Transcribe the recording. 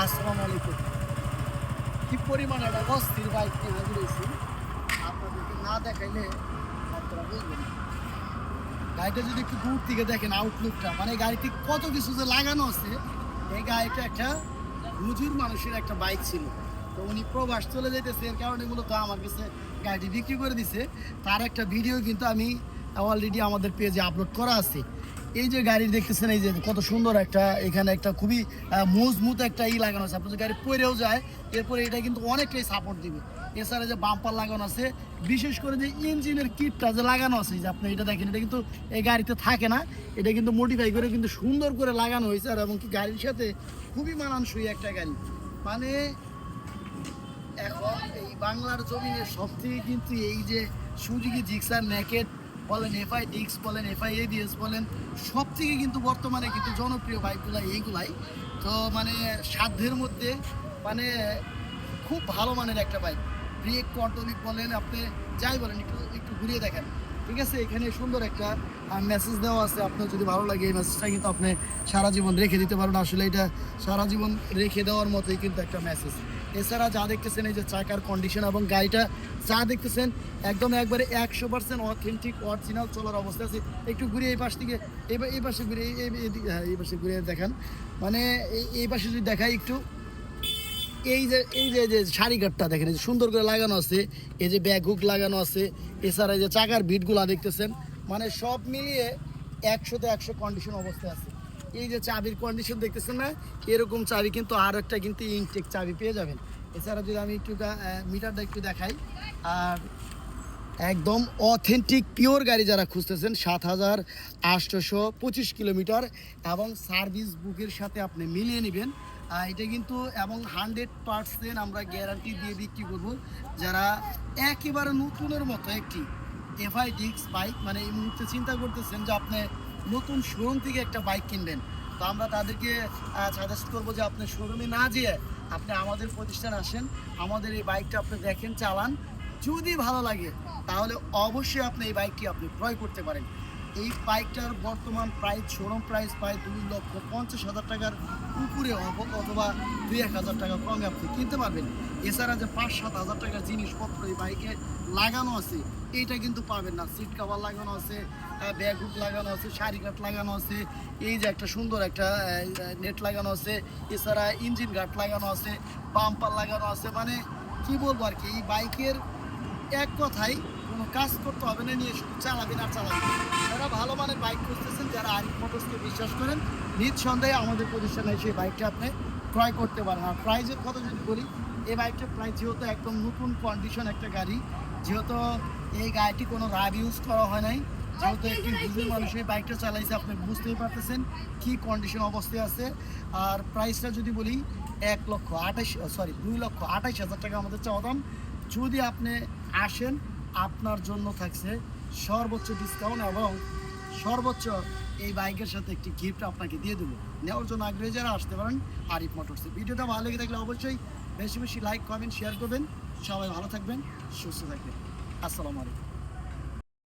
আলাইকুম কি পরিমাণ একটা অস্থির বাইক নিয়ে হাজির হয়েছি, আপনাদেরকে না দেখাইলে আপনারা বুঝবেন গাড়িটা যদি একটু দূর থেকে দেখেন আউটলুকটা মানে গাড়িতে কত কিছু যে লাগানো আছে, এই গাড়িটা একটা হুজুর মানুষের একটা বাইক ছিল। তো উনি প্রবাস চলে যেতেছে এর কারণে মূলত আমার কাছে গাড়িটি বিক্রি করে দিছে। তার একটা ভিডিও কিন্তু আমি অলরেডি আমাদের পেজে আপলোড করা আছে। এই যে গাড়ি দেখতেছেন, এই যে কত সুন্দর একটা, এখানে একটা খুবই মজবুত একটা ই লাগানো আছে। আপনার গাড়ি পরেও যায়, এরপরে এটা কিন্তু অনেকটাই সাপোর্ট দিবে। এছাড়া যে বাম্পার লাগানো আছে, বিশেষ করে যে ইঞ্জিনের কিটটা যে লাগানো আছে যে আপনি এটা দেখেন, এটা কিন্তু এই গাড়িতে থাকে না। এটা কিন্তু মডিফাই করে কিন্তু সুন্দর করে লাগানো হয়েছে, আর এবং কি গাড়ির সাথে খুবই মানানসই একটা গাড়ি। মানে এখন এই বাংলার জমিনে সব থেকে কিন্তু এই যে সুজুকি জিক্সার নেকেট বলেন এফআই ডিক্স বলেন এফআই এবিএস বলেন সব থেকে কিন্তু বর্তমানে কিন্তু জনপ্রিয় বাইকগুলো এইগুলাই। তো মানে সাধ্যের মধ্যে মানে খুব ভালো মানের একটা বাইক। ব্রেক কন্ট্রোলিক বলেন, আপনি যাই বলেন, একটু একটু ঘুরিয়ে দেখেন। ঠিক আছে? এখানে সুন্দর একটা মেসেজ দেওয়া আছে। আপনার যদি ভালো লাগে এই মেসেজটা কিন্তু আপনি সারা জীবন রেখে দিতে পারেন আসলে এটা সারা জীবন রেখে দেওয়ার মতোই কিন্তু একটা মেসেজ এছাড়া যা দেখতেছেন এই যে চাকার কন্ডিশন এবং গাড়িটা যা দেখতেছেন, একদম একবারে একশো পার্সেন্ট অথেন্টিক অরিজিনাল চলার অবস্থা আছে। একটু ঘুরিয়ে এই পাশ থেকে পা- এই পাশে ঘুরিয়ে এই- হ্যাঁ পাশে ঘুরিয়ে দেখান। মানে এই পাশে যদি দেখাই একটু, এই যে এই যে যে শাড়িঘাটটা দেখেন, এই যে সুন্দর করে লাগানো আছে, এই যে ব্যাগ হুক লাগানো আছে, এছাড়া এই যে চাকার বিটগুলা দেখতেছেন মানে সব মিলিয়ে একশোতে একশো কন্ডিশন অবস্থায় আছে। এই যে চাবির কন্ডিশন দেখতেছেন না? এরকম চাবি কিন্তু আর একটা কিন্তু ইনটেক চাবি পেয়ে যাবেন। এছাড়া যদি আমি একটু মিটারটা একটু দেখাই, আর একদম অথেন্টিক পিওর গাড়ি যারা খুঁজতেছেন, সাত হাজার আটশোশো পঁচিশ কিলোমিটার এবং সার্ভিস বুকের সাথে আপনি মিলিয়ে নেবেন। এটা কিন্তু এবং হান্ড্রেড পার্সেন্ট আমরা গ্যারান্টি দিয়ে বিক্রি করব। যারা একেবারে নতুনের মতো একটি এফআই ডিক্স বাইক মানে এই মুহূর্তে চিন্তা করতেছেন যে আপনি নতুন শোরুম থেকে একটা বাইক কিনবেন। তো আমরা তাদেরকে সাজেস্ট করব যে আপনি শোরুমে না যেয়ে আপনি আমাদের প্রতিষ্ঠান আসেন। আমাদের এই বাইকটা আপনি দেখেন, চালান। যদি ভালো লাগে, তাহলে অবশ্যই আপনি এই বাইকটি আপনি ক্রয় করতে পারেন। এই বাইকটার বর্তমান প্রাইস শোরুম প্রাইস প্রায় দুই লক্ষ পঞ্চাশ হাজার টাকার উপরে অথবা দুই এক হাজার টাকা কমে আপনি কিনতে পারবেন। এছাড়া যে পাঁচ সাত হাজার টাকার জিনিসপত্র এই বাইকে লাগানো আছে, এইটা কিন্তু পাবেন না। সিট কাভার লাগানো আছে ব্যাগ হুক লাগানো আছে, শাড়ি কাট লাগানো আছে, এই যে একটা সুন্দর একটা নেট লাগানো আছে, এছাড়া ইঞ্জিন গার্ড লাগানো আছে, বাম্পার লাগানো আছে। মানে কি বলব আর কি, এই বাইকের এক কথাই কোনো কাজ করতে হবে না, নিয়ে শুধু চালাবেন আর চালাবেন। যারা ভালো মানের বাইক খুঁজতেছেন, যারা আরিফ মোটরসকে বিশ্বাস করেন নিঃসন্দেহে আমাদের প্রতিষ্ঠানে সেই বাইকটা আপনি ক্রয় করতে পারেন। আর প্রাইজের কথা যদি বলি, এই বাইকটা প্রায় যেহেতু একদম নতুন কন্ডিশন একটা গাড়ি, যেহেতু এই গাড়িটি কোনো রাব ইউজ করা হয় নাই, যেহেতু একটি বুঝে মানুষ এই বাইকটা চালাইছে, আপনি বুঝতেই পারতেছেন কি কন্ডিশন অবস্থায় আছে। আর প্রাইসটা যদি বলি, এক লক্ষ আঠাশ সরি দুই লক্ষ আঠাশ হাজার টাকা আমাদের চাওয়া দাম। যদি আপনি আসেন আপনার জন্য থাকছে সর্বোচ্চ ডিসকাউন্ট এবং সর্বোচ্চ এই বাইকের সাথে একটি গিফট আপনাকে দিয়ে দেবো। নেওয়ার জন্য আগ্রহী যারা আসতে পারেন আরিফ মোটরসে ভিডিওটা ভালো লেগে থাকলে অবশ্যই বেশি বেশি লাইক কমেন্ট শেয়ার করবেন। সবাই ভালো থাকবেন, সুস্থ থাকবেন। আসসালামু আলাইকুম।